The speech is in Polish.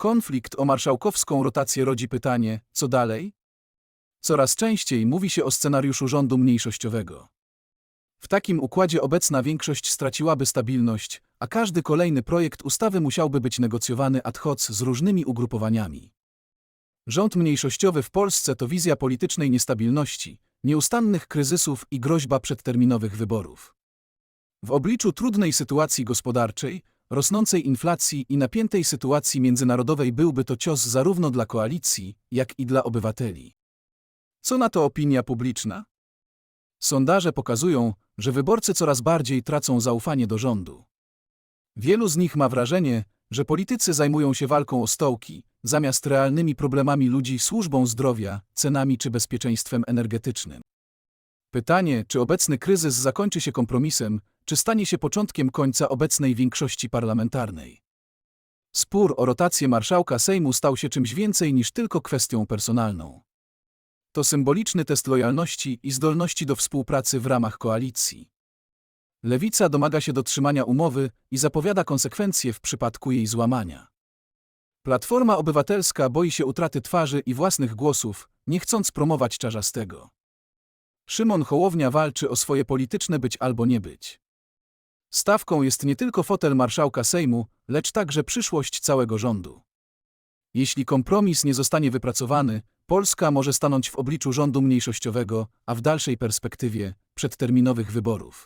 Konflikt o marszałkowską rotację rodzi pytanie, co dalej? Coraz częściej mówi się o scenariuszu rządu mniejszościowego. W takim układzie obecna większość straciłaby stabilność, a każdy kolejny projekt ustawy musiałby być negocjowany ad hoc z różnymi ugrupowaniami. Rząd mniejszościowy w Polsce to wizja politycznej niestabilności, nieustannych kryzysów i groźba przedterminowych wyborów. W obliczu trudnej sytuacji gospodarczej, rosnącej inflacji i napiętej sytuacji międzynarodowej byłby to cios zarówno dla koalicji, jak i dla obywateli. Co na to opinia publiczna? Sondaże pokazują, że wyborcy coraz bardziej tracą zaufanie do rządu. Wielu z nich ma wrażenie, że politycy zajmują się walką o stołki, zamiast realnymi problemami ludzi służbą zdrowia, cenami czy bezpieczeństwem energetycznym. Pytanie, czy obecny kryzys zakończy się kompromisem, czy stanie się początkiem końca obecnej większości parlamentarnej. Spór o rotację marszałka Sejmu stał się czymś więcej niż tylko kwestią personalną. To symboliczny test lojalności i zdolności do współpracy w ramach koalicji. Lewica domaga się dotrzymania umowy i zapowiada konsekwencje w przypadku jej złamania. Platforma Obywatelska boi się utraty twarzy i własnych głosów, nie chcąc promować czarzastego. Szymon Hołownia walczy o swoje polityczne być albo nie być. Stawką jest nie tylko fotel marszałka Sejmu, lecz także przyszłość całego rządu. Jeśli kompromis nie zostanie wypracowany, Polska może stanąć w obliczu rządu mniejszościowego, a w dalszej perspektywie przedterminowych wyborów.